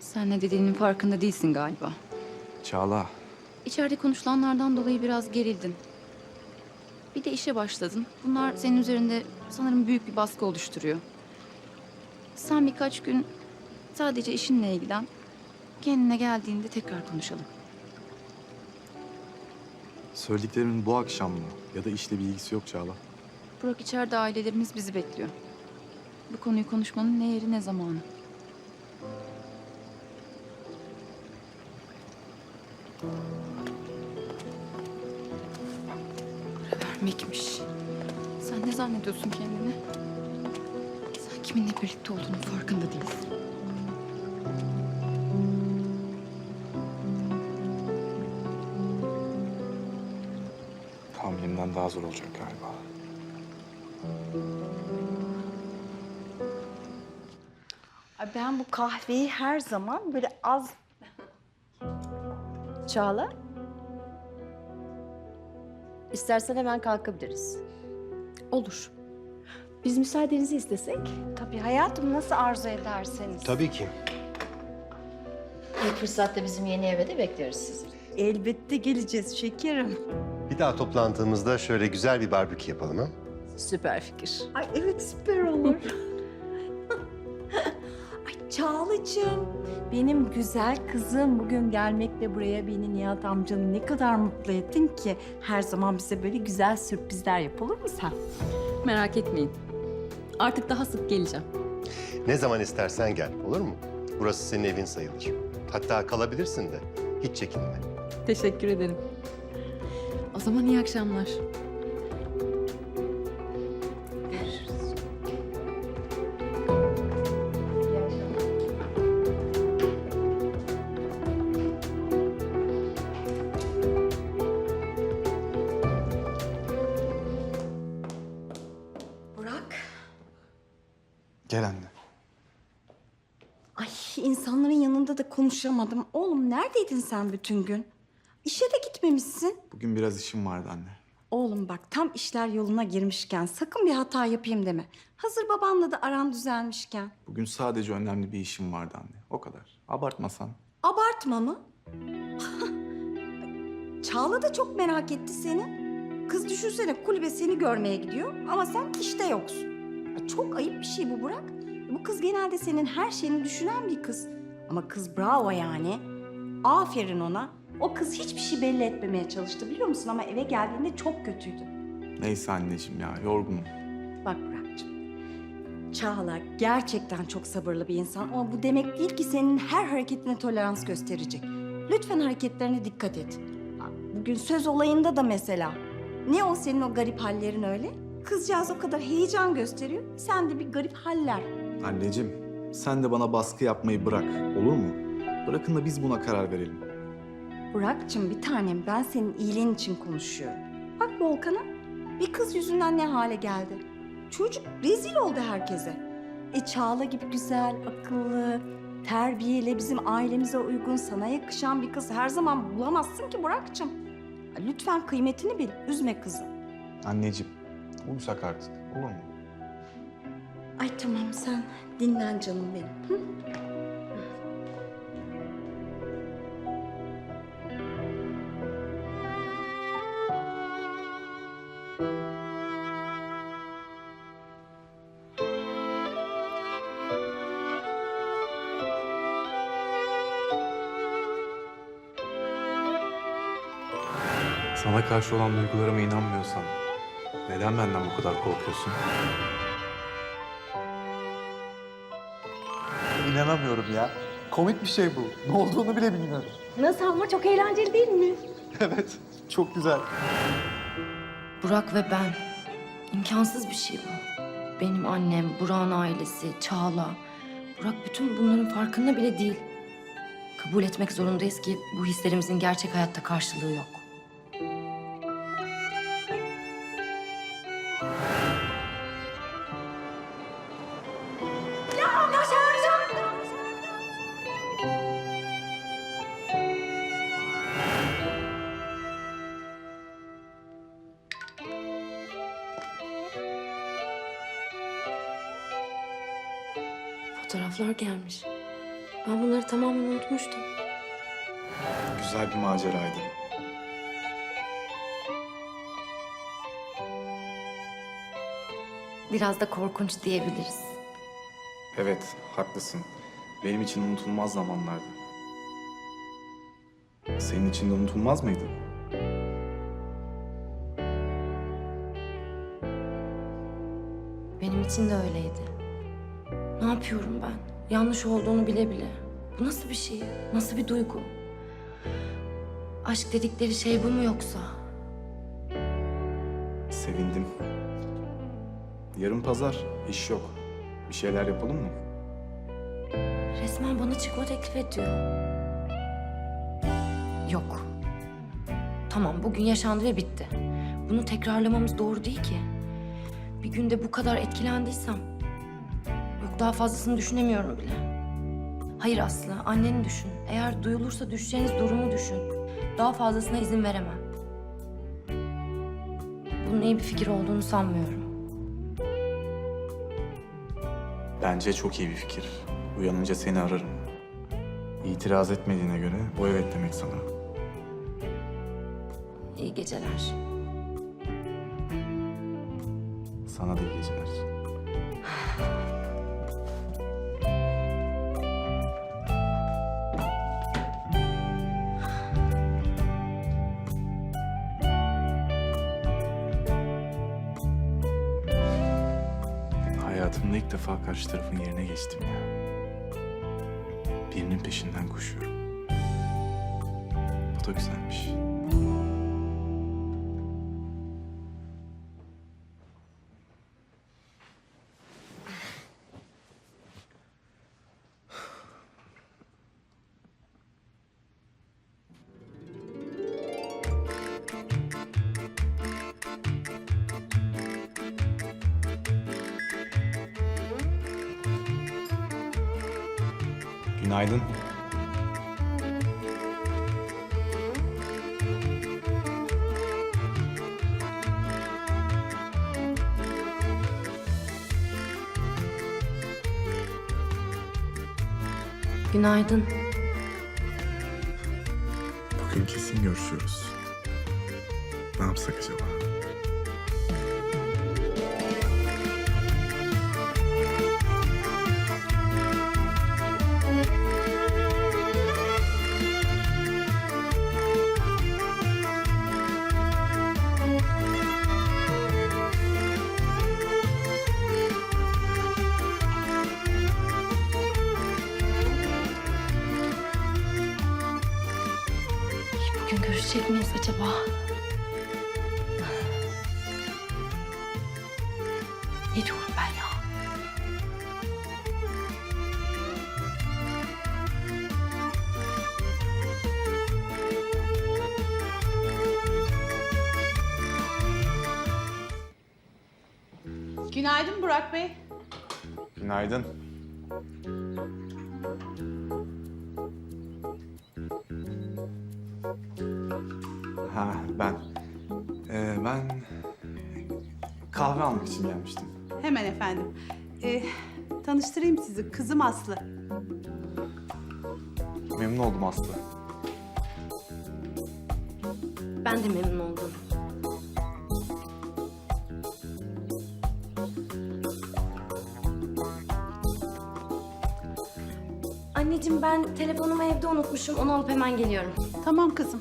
Sen ne dediğinin farkında değilsin galiba. Çağla. İçeride konuşulanlardan dolayı biraz gerildin. Bir de işe başladın. Bunlar senin üzerinde sanırım büyük bir baskı oluşturuyor. Sen birkaç gün sadece işinle ilgilen. Kendine geldiğinde tekrar konuşalım. Söylediklerimin bu akşam mı? Ya da işle bir ilgisi yok Çağla. Burak içeride ailelerimiz bizi bekliyor. Bu konuyu konuşmanın ne yeri ne zamanı. Para vermekmiş. Sen ne zannediyorsun kendini? Sen kiminle birlikte olduğunun farkında değilsin. Tahminimden daha zor olacak galiba. Ay Ben bu kahveyi her zaman böyle az... Çağla. İstersen hemen kalkabiliriz. Olur. Biz müsaadenizi istesek. Tabii hayatım nasıl arzu ederseniz. Tabii ki. İlk fırsatta bizim yeni eve de bekleriz sizi. Elbette geleceğiz şekerim. Bir daha toplantımızda şöyle güzel bir barbekü yapalım ha? Süper fikir. Ay evet süper olur. Ay Çağla'cığım, benim güzel kızım bugün gelmekle buraya beni Nihat amcanı ne kadar mutlu ettin ki. Her zaman bize böyle güzel sürprizler yap olur mu sen? Merak etmeyin. Artık daha sık geleceğim. Ne zaman istersen gel, olur mu? Burası senin evin sayılır. Hatta kalabilirsin de. Hiç çekinme. Teşekkür ederim. O zaman iyi akşamlar. Gel anne. Ay insanların yanında da konuşamadım. Oğlum neredeydin sen bütün gün? İşe de gitmemişsin. Bugün biraz işim vardı anne. Oğlum bak tam işler yoluna girmişken sakın bir hata yapayım deme. Hazır babanla da aran düzelmişken. Bugün sadece önemli bir işim vardı anne. O kadar. Abartmasan. Abartma mı? Çağla da çok merak etti seni. Kız düşünsene kulübe seni görmeye gidiyor ama sen işte yoksun. Ya Çok ayıp bir şey bu Burak. Bu kız genelde senin her şeyini düşünen bir kız. Ama kız bravo yani. Aferin ona. O kız hiçbir şey belli etmemeye çalıştı biliyor musun? Ama eve geldiğinde çok kötüydü. Neyse anneciğim ya yorgunum. Bak Burak'cığım. Çağla gerçekten çok sabırlı bir insan ama bu demek değil ki senin her hareketine tolerans gösterecek. Lütfen hareketlerine dikkat et. Bugün söz olayında da mesela. Ne o senin o garip hallerin öyle? Kızcağız o kadar heyecan gösteriyor. Sen de bir garip haller. Anneciğim sen de bana baskı yapmayı bırak. Olur mu? Bırakın da biz buna karar verelim. Burak'cığım bir tanem ben senin iyiliğin için konuşuyorum. Bak Volkan'a bir kız yüzünden ne hale geldi. Çocuk rezil oldu herkese. E Çağla gibi güzel, akıllı, terbiyeli, bizim ailemize uygun, sana yakışan bir kız her zaman bulamazsın ki Burak'cığım. Lütfen kıymetini bil, üzme kızı. Anneciğim uyusak artık. Olur mu? Ay tamam sen dinlen canım benim. Hı? Sana karşı olan duygularıma inanmıyorsan neden benden bu kadar korkuyorsun? İnanamıyorum ya. Komik bir şey bu. Ne olduğunu bile bilmiyorum. Nasıl ama çok eğlenceli değil mi? Evet, çok güzel. Burak ve ben. İmkansız bir şey bu. Benim annem, Burak'ın ailesi, Çağla. Burak bütün bunların farkında bile değil. Kabul etmek zorundayız ki bu hislerimizin gerçek hayatta karşılığı yok. Fotoğraflar gelmiş. Ben bunları tamamen unutmuştum. Güzel bir maceraydı. Biraz da korkunç diyebiliriz. Evet, haklısın. Benim için unutulmaz zamanlardı. Senin için de unutulmaz mıydı? Benim için de öyleydi. Ne yapıyorum ben? Yanlış olduğunu bile bile. Bu nasıl bir şey? Nasıl bir duygu? Aşk dedikleri şey bu mu yoksa? Sevindim. Yarın pazar, iş yok. Bir şeyler yapalım mı? Resmen bana çıkma teklif ediyor. Yok. Tamam bugün yaşandı ve bitti. Bunu tekrarlamamız doğru değil ki. Bir günde bu kadar etkilendiysem... Daha fazlasını düşünemiyorum bile. Hayır Aslı, anneni düşün. Eğer duyulursa düşeceğiniz durumu düşün. Daha fazlasına izin veremem. Bunun iyi bir fikir olduğunu sanmıyorum. Bence çok iyi bir fikir. Uyanınca seni ararım. İtiraz etmediğine göre bu evet demek sana. İyi geceler. Sana da iyi geceler. Hayatımda ilk defa karşı tarafın yerine geçtim ya. Birinin peşinden koşuyorum. Bu da güzelmiş. Günaydın. Bugün kesin görüşüyoruz. Ne yapsak acaba? Bugün görüşecek miyiz acaba? Ne diyorum ben ya? Günaydın Burak Bey. Günaydın. Ha ben. Ee, ben kahve almak için gelmiştim. Hemen efendim. Ee, tanıştırayım sizi. Kızım Aslı. Memnun oldum Aslı. Ben de memnun oldum. Anneciğim ben telefonumu evde unutmuşum. Onu alıp hemen geliyorum. Tamam kızım.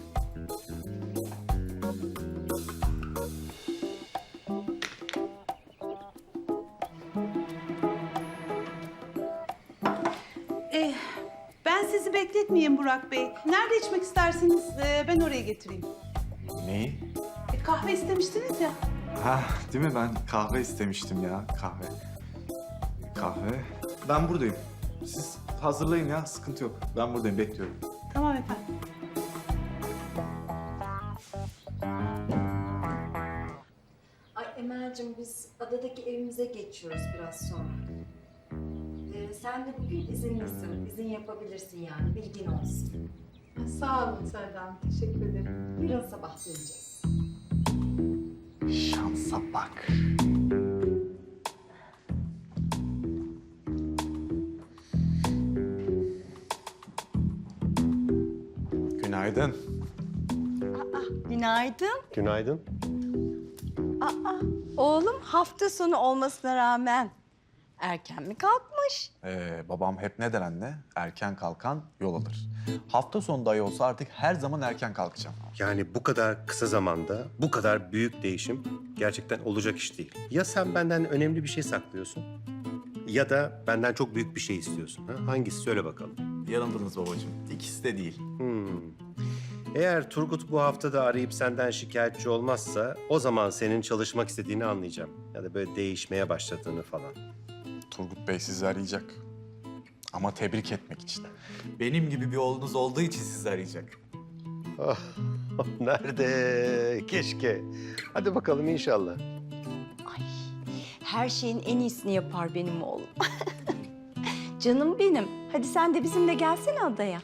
Ben sizi bekletmeyeyim Burak Bey. Nerede içmek isterseniz ee, ben oraya getireyim. Neyi? E, kahve istemiştiniz ya. Ha değil mi ben kahve istemiştim ya kahve. Kahve. Ben buradayım. Siz hazırlayın ya sıkıntı yok. Ben buradayım bekliyorum. Tamam efendim. Ay Emel'cim biz adadaki evimize geçiyoruz biraz sonra. Ee, sen de bugün izinlisin. İzin yapabilirsin yani bilgin olsun. Sağ olun Selda Hanım. Teşekkür ederim. Yarın sabah döneceğiz. Şansa bak. Günaydın. Günaydın. Günaydın. Aa, oğlum hafta sonu olmasına rağmen erken mi kalkmış? Ee, babam hep ne der anne? Erken kalkan yol alır. Hafta sonu dahi olsa artık her zaman erken kalkacağım. Yani bu kadar kısa zamanda bu kadar büyük değişim gerçekten olacak iş değil. Ya sen benden önemli bir şey saklıyorsun ya da benden çok büyük bir şey istiyorsun. Ha? Hangisi söyle bakalım. Yanıldınız babacığım. İkisi de değil. Hmm. Eğer Turgut bu hafta da arayıp senden şikayetçi olmazsa o zaman senin çalışmak istediğini anlayacağım. Ya da böyle değişmeye başladığını falan. Turgut Bey sizi arayacak. Ama tebrik etmek için. Benim gibi bir oğlunuz olduğu için sizi arayacak. Ah, nerede? Keşke. Hadi bakalım inşallah. Ay, her şeyin en iyisini yapar benim oğlum. Canım benim. Hadi sen de bizimle gelsene adaya.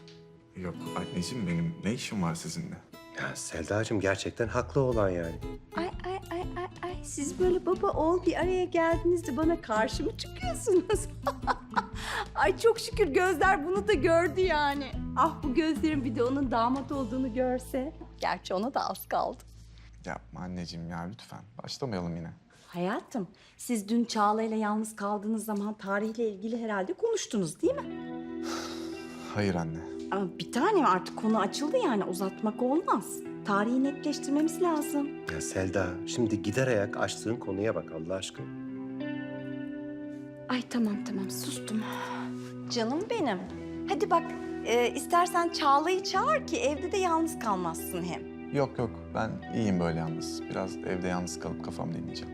Yok anneciğim benim ne işim var sizinle? Ya Selda'cığım gerçekten haklı olan yani. Siz böyle baba oğul bir araya geldiğinizde bana karşı mı çıkıyorsunuz? ay çok şükür gözler bunu da gördü yani. Ah bu gözlerin bir de onun damat olduğunu görse. Gerçi ona da az kaldı. Yapma anneciğim ya lütfen. Başlamayalım yine. Hayatım, siz dün Çağla ile yalnız kaldığınız zaman tarihle ilgili herhalde konuştunuz değil mi? Hayır anne. Ama bir tanem artık konu açıldı yani uzatmak olmaz. Tarihi netleştirmemiz lazım. Ya Selda şimdi gider ayak açtığın konuya bak Allah aşkına. Ay tamam tamam sustum. Canım benim. Hadi bak e, istersen Çağla'yı çağır ki evde de yalnız kalmazsın hem. Yok yok ben iyiyim böyle yalnız. Biraz evde yalnız kalıp kafam dinleyeceğim.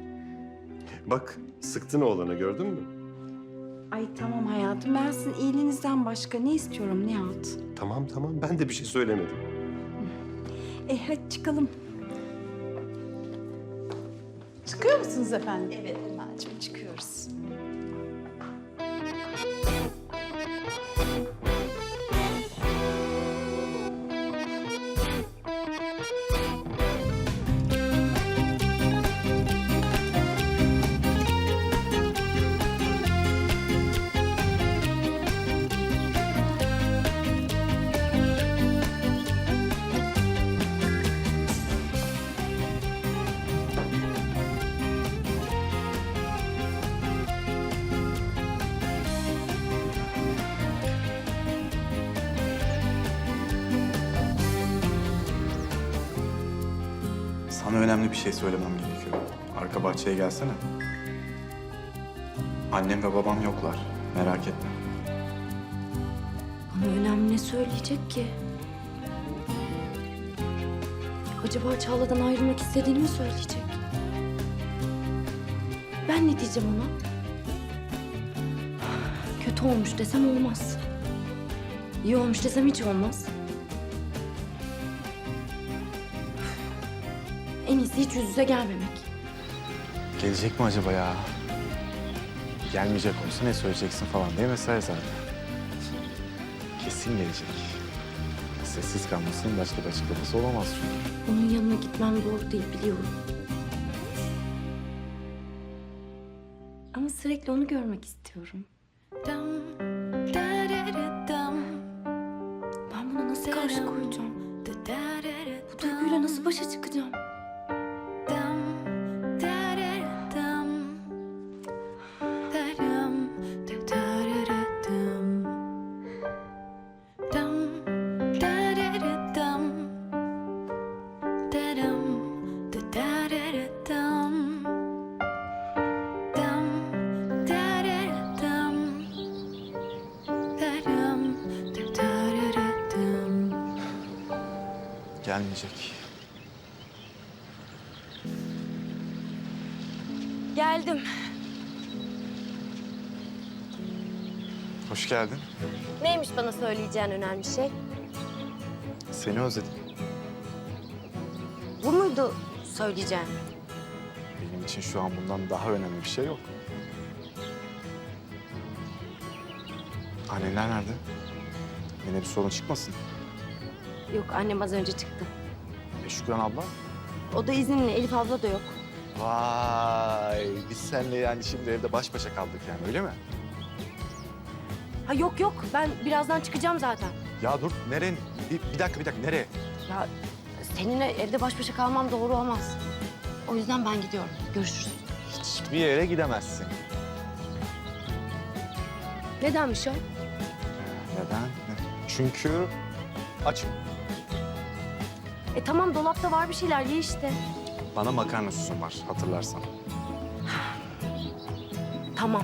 Bak sıktın oğlanı gördün mü? Ay tamam hayatım ben sizin iyiliğinizden başka ne istiyorum Nihat? Tamam tamam ben de bir şey söylemedim. E hadi çıkalım. Çıkıyor musunuz efendim? Evet Emel'cim çıkıyoruz. Önemli bir şey söylemem gerekiyor. Arka bahçeye gelsene. Annem ve babam yoklar. Merak etme. Bana önemli ne söyleyecek ki? Acaba Çağla'dan ayrılmak istediğini mi söyleyecek? Ben ne diyeceğim ona? Kötü olmuş desem olmaz. İyi olmuş desem hiç olmaz. En iyisi hiç yüz yüze gelmemek. Gelecek mi acaba ya? Gelmeyecek olsa ne söyleyeceksin falan diye mesaj zaten. Kesin gelecek. Sessiz kalmasının başka bir açıklaması olamaz çünkü. Onun yanına gitmem doğru değil biliyorum. Ama sürekli onu görmek istiyorum. Ben buna nasıl karşı koyacağım? Bu duyguyla nasıl başa çıkacağım? Gelmeyecek. Geldim. Hoş geldin. Neymiş bana söyleyeceğin önemli şey? Seni özledim. Bu muydu söyleyeceğin? Benim için şu an bundan daha önemli bir şey yok. Anneler nerede? Yine bir sorun çıkmasın. Yok annem az önce çıktı. E Şükran abla? O da izinli Elif abla da yok. Vay, biz seninle yani şimdi evde baş başa kaldık yani öyle mi? Ha yok yok ben birazdan çıkacağım zaten. Ya dur nereye? Bir, bir dakika bir dakika nereye? Ya seninle evde baş başa kalmam doğru olmaz. O yüzden ben gidiyorum. Görüşürüz. Hiçbir yere gidemezsin. Nedenmiş o? Neden? Çünkü açım. E tamam dolapta var bir şeyler ye işte. Bana makarna susum var hatırlarsan. Tamam.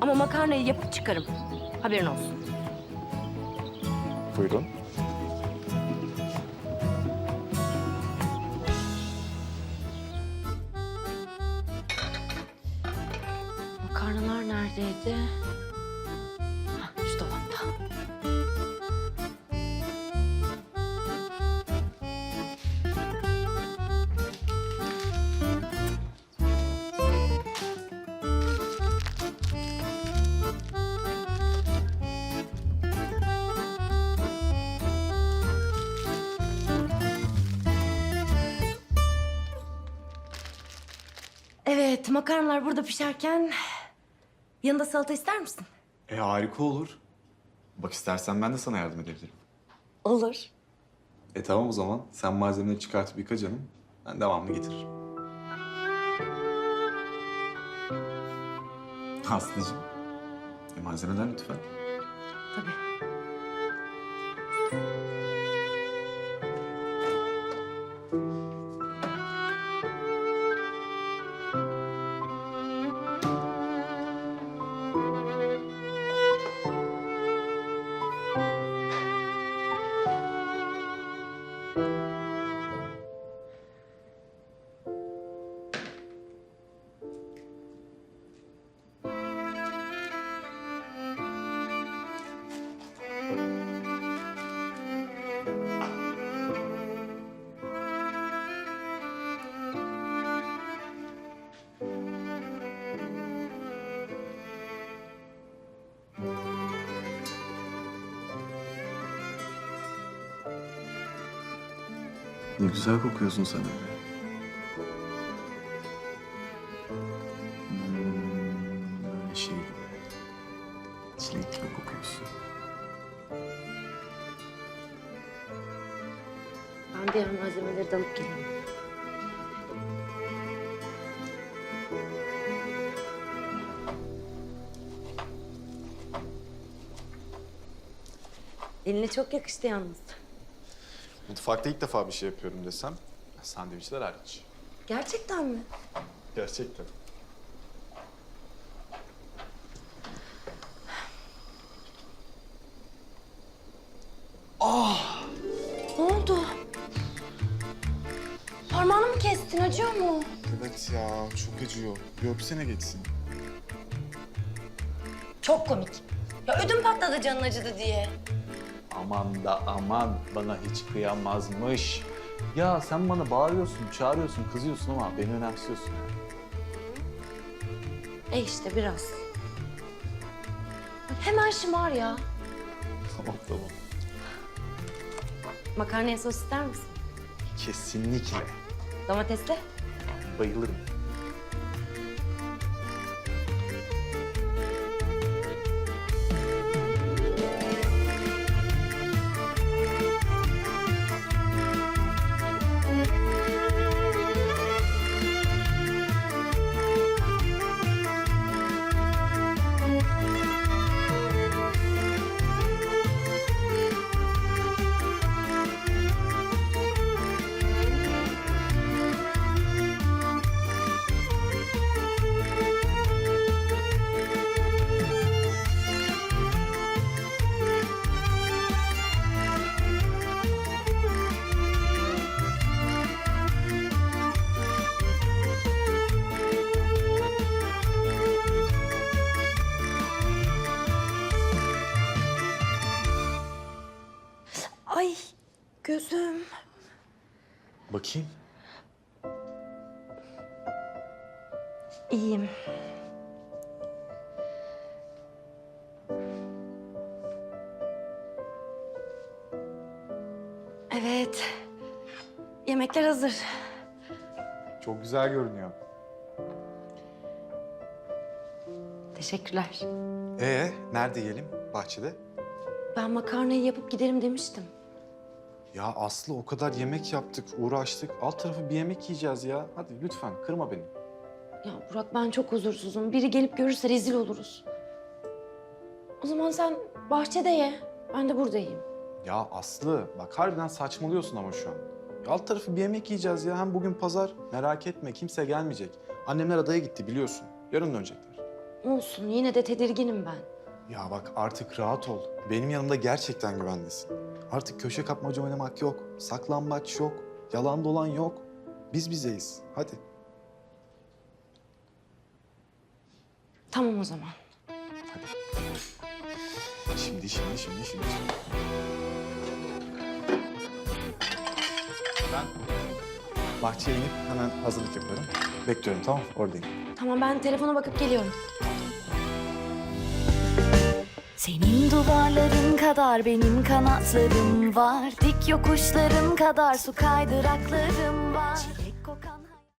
Ama makarnayı yapıp çıkarım. Haberin olsun. Buyurun. Evet, makarnalar burada pişerken yanında salata ister misin? E harika olur. Bak istersen ben de sana yardım edebilirim. Olur. E tamam o zaman. Sen malzemeleri çıkartıp yıka canım. Ben devamını getiririm. Aslıcığım. E malzemeler lütfen. Tabii. Ne güzel kokuyorsun sen öyle. Hmm, şey gibi. Çilek gibi kokuyorsun. Ben diğer malzemeleri de alıp geleyim. Eline çok yakıştı yalnız. Mutfakta ilk defa bir şey yapıyorum desem, sandviçler hariç. Gerçekten mi? Gerçekten. Ne oldu? Parmağını mı kestin? Acıyor mu? Evet ya, çok acıyor. Bir öpsene geçsin. Çok komik. Ya ödüm patladı canın acıdı diye. Aman da aman, bana hiç kıyamazmış. Ya sen bana bağırıyorsun, çağırıyorsun, kızıyorsun ama beni önemsiyorsun. E işte biraz. Hemen şımar ya. Tamam tamam. Makarnaya sos ister misin? Kesinlikle. Domatesli? Bayılırım. Bakayım. İyiyim. Evet. Yemekler hazır. Çok güzel görünüyor. Teşekkürler. Ee, nerede yiyelim? Bahçede. ben makarnayı yapıp giderim demiştim. Ya Aslı o kadar yemek yaptık, uğraştık. Alt tarafı bir yemek yiyeceğiz ya. Hadi lütfen kırma beni. Ya Burak ben çok huzursuzum. Biri gelip görürse rezil oluruz. O zaman sen bahçede ye. Ben de buradayım. Ya Aslı bak harbiden saçmalıyorsun ama şu an. Ya alt tarafı bir yemek yiyeceğiz ya. Hem bugün pazar. Merak etme kimse gelmeyecek. Annemler adaya gitti biliyorsun. Yarın dönecekler. Olsun yine de tedirginim ben. Ya bak artık rahat ol. Benim yanımda gerçekten güvendesin. Artık köşe kapmaca oynamak yok. Saklambaç yok. Yalan dolan yok. Biz bizeyiz. Hadi. Tamam o zaman. Şimdi, şimdi, şimdi, şimdi. Ben bahçeye inip hemen hazırlık yapıyorum. Bekliyorum tamam Oradayım. Tamam ben telefona bakıp geliyorum. Senin duvarların kadar benim kanatlarım var. Dik yokuşların kadar su kaydıraklarım var. Çilek kokan